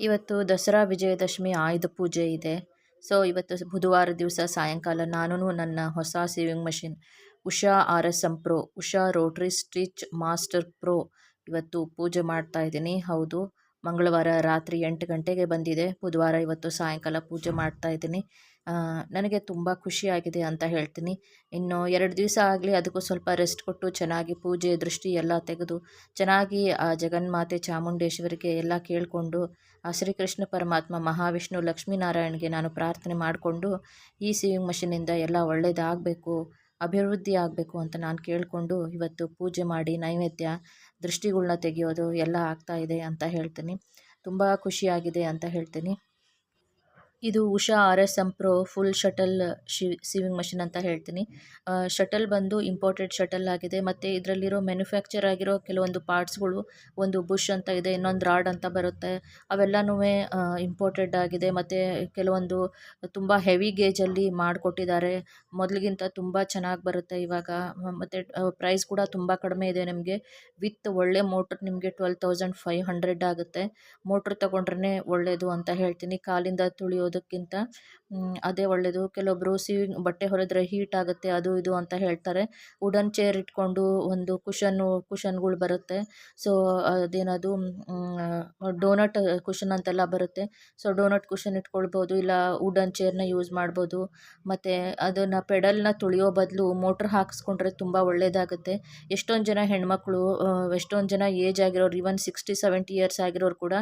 ಇವತ್ತು ದಸರಾ ವಿಜಯದಶಮಿ ಆಯುಧ ಪೂಜೆ ಇದೆ. ಸೊ, ಇವತ್ತು ಬುಧವಾರ ದಿವಸ ಸಾಯಂಕಾಲ ನಾನು ನನ್ನ ಹೊಸ sewing machine Usha R S M pro, Usha rotary stitch master pro ಇವತ್ತು ಪೂಜೆ ಮಾಡ್ತಾ ಇದ್ದೀನಿ. ಹೌದು. ಮಂಗಳವಾರ ರಾತ್ರಿ ಎಂಟು ಗಂಟೆಗೆ ಬಂದಿದೆ. ಬುಧವಾರ ಇವತ್ತು ಸಾಯಂಕಾಲ ಪೂಜೆ ಮಾಡ್ತಾ ಇದ್ದೀನಿ. ನನಗೆ ತುಂಬ ಖುಷಿಯಾಗಿದೆ ಅಂತ ಹೇಳ್ತೀನಿ. ಇನ್ನು ಎರಡು ದಿವಸ ಆಗಲಿ ಅದಕ್ಕೂ ಸ್ವಲ್ಪ ರೆಸ್ಟ್ ಕೊಟ್ಟು ಚೆನ್ನಾಗಿ ಪೂಜೆ ದೃಷ್ಟಿ ಎಲ್ಲ ತೆಗೆದು ಚೆನ್ನಾಗಿ ಆ ಜಗನ್ಮಾತೆ ಚಾಮುಂಡೇಶ್ವರಿಗೆ ಎಲ್ಲ ಕೇಳಿಕೊಂಡು ಆ ಶ್ರೀಕೃಷ್ಣ ಪರಮಾತ್ಮ, ಮಹಾವಿಷ್ಣು, ಲಕ್ಷ್ಮೀನಾರಾಯಣಗೆ ನಾನು ಪ್ರಾರ್ಥನೆ ಮಾಡಿಕೊಂಡು ಈ ಸೀವಿಂಗ್ ಮಷಿನಿಂದ ಎಲ್ಲ ಒಳ್ಳೆಯದಾಗಬೇಕು ಅಭಿವೃದ್ಧಿ ಆಗಬೇಕು ಅಂತ ನಾನು ಕೇಳಿಕೊಂಡು ಇವತ್ತು ಪೂಜೆ ಮಾಡಿ ನೈವೇದ್ಯ ದೃಷ್ಟಿಗಳನ್ನ ತೆಗೆಯೋದು ಎಲ್ಲ ಆಗ್ತಾಯಿದೆ ಅಂತ ಹೇಳ್ತೀನಿ. ತುಂಬ ಖುಷಿಯಾಗಿದೆ ಅಂತ ಹೇಳ್ತೀನಿ. ಇದು Usha R S M pro full shuttle Shiv sewing machine ಅಂತ ಹೇಳ್ತೀನಿ. ಶಟಲ್ ಬಂದು ಇಂಪೋರ್ಟೆಡ್ ಶಟಲ್ ಆಗಿದೆ. ಮತ್ತು ಇದರಲ್ಲಿರೋ ಮ್ಯಾನುಫ್ಯಾಕ್ಚರ್ ಆಗಿರೋ ಕೆಲವೊಂದು ಪಾರ್ಟ್ಸ್ಗಳು ಒಂದು ಬುಷ್ ಅಂತ ಇದೆ, ಇನ್ನೊಂದು ರಾಡ್ ಅಂತ ಬರುತ್ತೆ, ಅವೆಲ್ಲನೂ ಇಂಪೋರ್ಟೆಡ್ ಆಗಿದೆ. ಮತ್ತು ಕೆಲವೊಂದು ತುಂಬ ಹೆವಿ ಗೇಜಲ್ಲಿ ಮಾಡಿಕೊಟ್ಟಿದ್ದಾರೆ. ಮೊದಲಿಗಿಂತ ತುಂಬ ಚೆನ್ನಾಗಿ ಬರುತ್ತೆ ಇವಾಗ. ಮತ್ತು ಪ್ರೈಸ್ ಕೂಡ ತುಂಬ ಕಡಿಮೆ ಇದೆ ನಿಮಗೆ. ವಿತ್ ಒಳ್ಳೆ ಮೋಟ್ರ್ ನಿಮಗೆ ಟ್ವೆಲ್ ತೌಸಂಡ್ ಫೈವ್ ಹಂಡ್ರೆಡ್ ಆಗುತ್ತೆ. ಮೋಟ್ರ್ ತೊಗೊಂಡ್ರೆ ಒಳ್ಳೆಯದು ಅಂತ ಹೇಳ್ತೀನಿ. ಕಾಲಿಂದ ತುಳಿಯೋದು ಮಾಡೋದಕ್ಕಿಂತ ಅದೇ ಒಳ್ಳೆಯದು ಕೆಲವೊಬ್ಬರು ಸೀ ಬಟ್ಟೆ ಹೊಲಿದ್ರೆ ಹೀಟ್ ಆಗುತ್ತೆ, ಅದು ಇದು ಅಂತ ಹೇಳ್ತಾರೆ. ವುಡನ್ ಚೇರ್ ಇಟ್ಕೊಂಡು ಒಂದು ಕುಷನ್ನು ಕುಷನ್ಗಳು ಬರುತ್ತೆ. ಸೊ ಅದೇನದು ಡೋನಟ್ ಕುಷನ್ ಅಂತೆಲ್ಲ ಬರುತ್ತೆ. ಸೊ ಡೋನಟ್ ಕುಷನ್ ಇಟ್ಕೊಳ್ಬೋದು, ಇಲ್ಲ ವುಡನ್ ಚೇರ್ನ ಯೂಸ್ ಮಾಡ್ಬೋದು. ಮತ್ತು ಅದನ್ನು ಪೆಡಲ್ನ ತುಳಿಯೋ ಬದಲು ಮೋಟ್ರ್ ಹಾಕಿಸ್ಕೊಂಡ್ರೆ ತುಂಬ ಒಳ್ಳೆಯದಾಗುತ್ತೆ ಎಷ್ಟೊಂದು ಜನ ಹೆಣ್ಮಕ್ಳು ಎಷ್ಟೊಂದು ಜನ ಏಜ್ ಆಗಿರೋರು ಈವನ್ ಸಿಕ್ಸ್ಟಿ ಸೆವೆಂಟಿ ಇಯರ್ಸ್ ಆಗಿರೋರು ಕೂಡ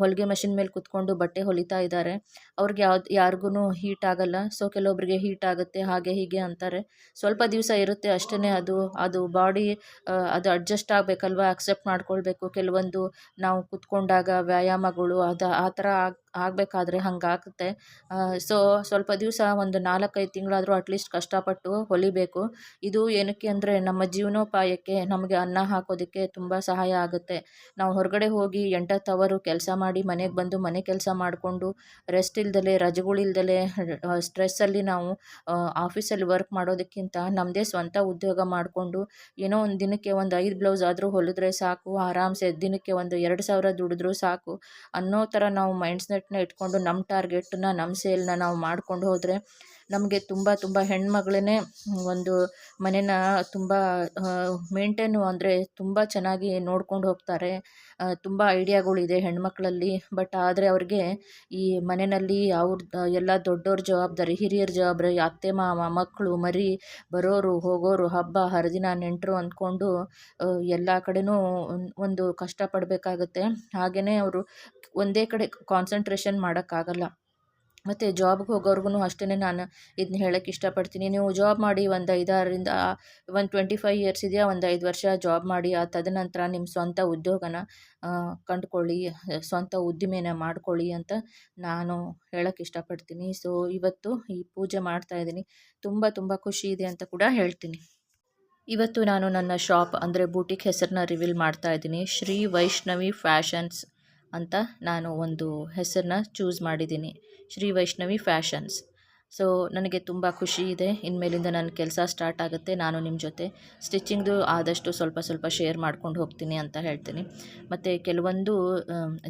ಹೊಲಿಗೆ ಮೆಷಿನ್ ಮೇಲೆ ಕುತ್ಕೊಂಡು ಬಟ್ಟೆ ಹೊಲಿತಾ ಇದ್ದಾರೆ. ಅವ್ರಿಗೆ ಯಾವ್ದು ಯಾರಿಗೂ ಹೀಟ್ ಆಗಲ್ಲ. ಸೊ ಕೆಲವೊಬ್ಬರಿಗೆ ಹೀಟ್ ಆಗುತ್ತೆ, ಹಾಗೆ ಹೀಗೆ ಅಂತಾರೆ. ಸ್ವಲ್ಪ ದಿವಸ ಇರುತ್ತೆ ಅಷ್ಟೇ ಅದು ಅದು ಬಾಡಿ ಅದು ಅಡ್ಜಸ್ಟ್ ಆಗಬೇಕಲ್ವ? ಅಕ್ಸೆಪ್ಟ್ ಮಾಡ್ಕೊಳ್ಬೇಕು. ಕೆಲವೊಂದು ನಾವು ಕುತ್ಕೊಂಡಾಗ ವ್ಯಾಯಾಮಗಳು ಅದು, ಆ ಥರ ಆಗಬೇಕಾದ್ರೆ ಹಾಗಾಗುತ್ತೆ. ಸೊ ಸ್ವಲ್ಪ ದಿವಸ ಒಂದು ನಾಲ್ಕೈದು ತಿಂಗಳಾದರೂ ಅಟ್ಲೀಸ್ಟ್ ಕಷ್ಟಪಟ್ಟು ಹೊಲಿಬೇಕು. ಇದು ಏನಕ್ಕೆ ಅಂದರೆ ನಮ್ಮ ಜೀವನೋಪಾಯಕ್ಕೆ ನಮಗೆ ಅನ್ನ ಹಾಕೋದಕ್ಕೆ ತುಂಬ ಸಹಾಯ ಆಗುತ್ತೆ. ನಾವು ಹೊರಗಡೆ ಹೋಗಿ ಎಂಟತ್ತು ಅವರು ಕೆಲಸ ಮಾಡಿ ಮನೆಗೆ ಬಂದು ಮನೆ ಕೆಲಸ ಮಾಡಿಕೊಂಡು ರೆಸ್ಟ್ ಇಲ್ದಲೆ ರಜೆಗಳಿಲ್ದಲೆ ಸ್ಟ್ರೆಸ್ಸಲ್ಲಿ ನಾವು ಆಫೀಸಲ್ಲಿ ವರ್ಕ್ ಮಾಡೋದಕ್ಕಿಂತ ನಮ್ಮದೇ ಸ್ವಂತ ಉದ್ಯೋಗ ಮಾಡಿಕೊಂಡು ಏನೋ ಒಂದು ದಿನಕ್ಕೆ ಒಂದು ಐದು ಬ್ಲೌಸ್ ಆದರೂ ಹೊಲಿದ್ರೆ ಸಾಕು, ಆರಾಮ್ಸೆ ದಿನಕ್ಕೆ ಒಂದು ಎರಡು ಸಾವಿರ ದುಡಿದ್ರೂ ಸಾಕು ಅನ್ನೋ ಥರ ನಾವು ಮೈಂಡ್ ಸೆಟ್ನ ಇಟ್ಕೊಂಡು ನಮ್ಮ ಟಾರ್ಗೆಟನ್ನ ನಮ್ಮ ಸೇಲ್ನ ನಾವು ಮಾಡ್ಕೊಂಡು ಹೋದರೆ ನಮಗೆ ತುಂಬ ತುಂಬ ಹೆಣ್ಮಗಳೇ ಒಂದು ಮನೇನ ತುಂಬ ಮೇಂಟೇನು ಅಂದರೆ ತುಂಬ ಚೆನ್ನಾಗಿ ನೋಡ್ಕೊಂಡು ಹೋಗ್ತಾರೆ. ತುಂಬ ಐಡಿಯಾಗಳಿದೆ ಹೆಣ್ಮಕ್ಳಲ್ಲಿ. ಬಟ್ ಆದರೆ ಅವ್ರಿಗೆ ಈ ಮನೆಯಲ್ಲಿ ಅವ್ರ, ಎಲ್ಲ ದೊಡ್ಡವ್ರ ಜವಾಬ್ದಾರಿ, ಹಿರಿಯರ ಜವಾಬ್ದಾರಿ, ಅತ್ತೆ ಮಾವ ಮಕ್ಕಳು ಮರಿ, ಬರೋರು, ಹೋಗೋರು, ಹಬ್ಬ, ಹರಿದಿನ, ನೆಂಟರು ಅಂದ್ಕೊಂಡು ಎಲ್ಲ ಕಡೆಯೂ ಒಂದು ಕಷ್ಟಪಡಬೇಕಾಗತ್ತೆ ಹಾಗೆಯೇ ಅವರು ಒಂದೇ ಕಡೆ ಕಾನ್ಸಂಟ್ರೇಷನ್ ಮಾಡೋಕ್ಕಾಗಲ್ಲ. ಮತ್ತು ಜಾಬ್ಗೆ ಹೋಗೋರ್ಗು ಅಷ್ಟೇ ನಾನು ಇದನ್ನ ಹೇಳೋಕ್ಕೆ ಇಷ್ಟಪಡ್ತೀನಿ. ನೀವು ಜಾಬ್ ಮಾಡಿ ಒಂದು ಐದಾರರಿಂದ, ಒಂದು ಟ್ವೆಂಟಿ ಫೈವ್ ಇಯರ್ಸ್ ಇದೆಯಾ, ಒಂದು ಐದು ವರ್ಷ ಜಾಬ್ ಮಾಡಿ, ಆ ತದನಂತರ ನಿಮ್ಮ ಸ್ವಂತ ಉದ್ಯೋಗನ ಕಂಡುಕೊಳ್ಳಿ, ಸ್ವಂತ ಉದ್ದಿಮೆನ ಮಾಡ್ಕೊಳ್ಳಿ ಅಂತ ನಾನು ಹೇಳೋಕ್ಕೆ ಇಷ್ಟಪಡ್ತೀನಿ. ಸೊ ಇವತ್ತು ಈ ಪೂಜೆ ಮಾಡ್ತಾ ಇದ್ದೀನಿ. ತುಂಬ ತುಂಬ ಖುಷಿ ಇದೆ ಅಂತ ಕೂಡ ಹೇಳ್ತೀನಿ. ಇವತ್ತು ನಾನು ನನ್ನ ಶಾಪ್ ಅಂದರೆ ಬೂಟಿಕ್ ಹೆಸರನ್ನ ರಿವೀಲ್ ಮಾಡ್ತಾ ಇದ್ದೀನಿ. ಶ್ರೀ ವೈಷ್ಣವಿ ಫ್ಯಾಷನ್ಸ್ ಅಂತ ನಾನು ಒಂದು ಹೆಸರನ್ನ ಚೂಸ್ ಮಾಡಿದ್ದೀನಿ. ಶ್ರೀ ವೈಷ್ಣವಿ ಫ್ಯಾಷನ್ಸ್. ಸೊ, ನನಗೆ ತುಂಬ ಖುಷಿ ಇದೆ. ಇನ್ಮೇಲಿಂದ ನನ್ನ ಕೆಲಸ ಸ್ಟಾರ್ಟ್ ಆಗುತ್ತೆ ನಾನು ನಿಮ್ಮ ಜೊತೆ. ಸ್ಟಿಚ್ಚಿಂಗ್ದು ಆದಷ್ಟು ಸ್ವಲ್ಪ ಸ್ವಲ್ಪ ಶೇರ್ ಮಾಡ್ಕೊಂಡು ಹೋಗ್ತೀನಿ ಅಂತ ಹೇಳ್ತೀನಿ. ಮತ್ತು ಕೆಲವೊಂದು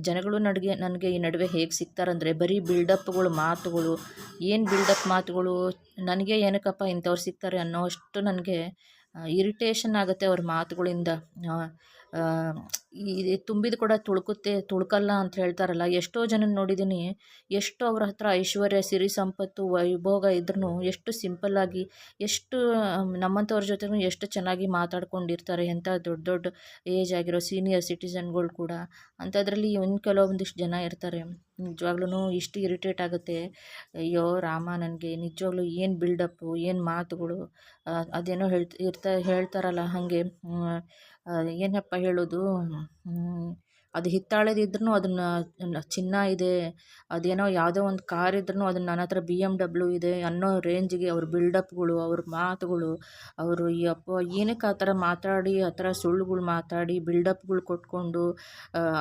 ಜನಗಳು ನಡುಗೆ, ನನಗೆ ಈ ನಡುವೆ ಹೇಗೆ ಸಿಗ್ತಾರಂದರೆ, ಬರೀ ಬಿಲ್ಡಪ್ಗಳು ಮಾತುಗಳು, ಏನು ಬಿಲ್ಡಪ್ ಮಾತುಗಳು, ನನಗೆ ಏನಕ್ಕಪ್ಪ ಇಂಥವ್ರು ಸಿಗ್ತಾರೆ ಅನ್ನೋ ಅಷ್ಟು ನನಗೆ ಇರಿಟೇಷನ್ ಆಗುತ್ತೆ ಅವ್ರ ಮಾತುಗಳಿಂದ. ಈ ತುಂಬಿದ ಕೂಡ ತುಳುಕುತ್ತೆ, ತುಳ್ಕಲ್ಲ ಅಂತ ಹೇಳ್ತಾರಲ್ಲ, ಎಷ್ಟೋ ಜನ ನೋಡಿದ್ದೀನಿ ಎಷ್ಟು ಅವ್ರ ಹತ್ರ ಐಶ್ವರ್ಯ, ಸಿರಿ ಸಂಪತ್ತು, ವೈಭೋಗ ಇದ್ರೂ ಎಷ್ಟು ಸಿಂಪಲ್ಲಾಗಿ ಎಷ್ಟು ನಮ್ಮಂಥವ್ರ ಜೊತೆಗೂ ಎಷ್ಟು ಚೆನ್ನಾಗಿ ಮಾತಾಡ್ಕೊಂಡಿರ್ತಾರೆ ಎಂಥ ದೊಡ್ಡ ದೊಡ್ಡ ಏಜ್ ಆಗಿರೋ ಸೀನಿಯರ್ ಸಿಟಿಸನ್ಗಳು ಕೂಡ. ಅಂಥದ್ರಲ್ಲಿ ಇನ್ನು ಕೆಲವೊಂದಿಷ್ಟು ಜನ ಇರ್ತಾರೆ. ನಿಜವಾಗ್ಲೂ ಇಷ್ಟು ಇರಿಟೇಟ್ ಆಗುತ್ತೆ. ಅಯ್ಯೋ ರಾಮ, ನನಗೆ ನಿಜವಾಗ್ಲೂ ಏನು ಬಿಲ್ಡಪ್ಪು, ಏನು ಮಾತುಗಳು ಅದೇನೋ ಹೇಳ್ತ, ಇರ್ತಾ ಹೇಳ್ತಾರಲ್ಲ, ಹಾಗೆ ಏನಪ್ಪ ಹೇಳೋದು? ಅದು ಹಿತ್ತಾಳೆದಿದ್ರೂ ಅದನ್ನು ಚಿನ್ನ ಇದೆ. ಅದೇನೋ ಯಾವುದೋ ಒಂದು ಕಾರ್ ಇದ್ರೂ ಅದನ್ನು ನನ್ನ ಹತ್ರ ಬಿ ಎಂ ಡಬ್ಲ್ಯೂ ಇದೆ ಅನ್ನೋ ರೇಂಜಿಗೆ ಅವ್ರ ಬಿಲ್ಡಪ್ಗಳು ಅವ್ರ ಮಾತುಗಳು, ಅವರು ಅಪ್ಪ ಏನಕ್ಕೆ ಆ ಥರ ಮಾತಾಡಿ, ಆ ಥರ ಸುಳ್ಳುಗಳು ಮಾತಾಡಿ ಬಿಲ್ಡಪ್ಗಳು ಕೊಟ್ಕೊಂಡು,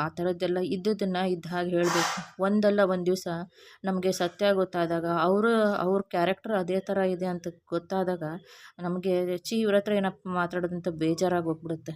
ಆ ಥರದ್ದೆಲ್ಲ ಇದ್ದದನ್ನು ಇದ್ದ ಹಾಗೆ ಹೇಳಬೇಕು. ಒಂದಲ್ಲ ಒಂದು ದಿವಸ ನಮಗೆ ಸತ್ಯ ಗೊತ್ತಾದಾಗ, ಅವರು, ಅವ್ರ ಕ್ಯಾರೆಕ್ಟರ್ ಅದೇ ಥರ ಇದೆ ಅಂತ ಗೊತ್ತಾದಾಗ ನಮಗೆ ಚಿ ಇವ್ರ ಹತ್ರ ಏನಪ್ಪ ಮಾತಾಡೋದಂತ ಬೇಜಾರಾಗಿ ಹೋಗ್ಬಿಡುತ್ತೆ.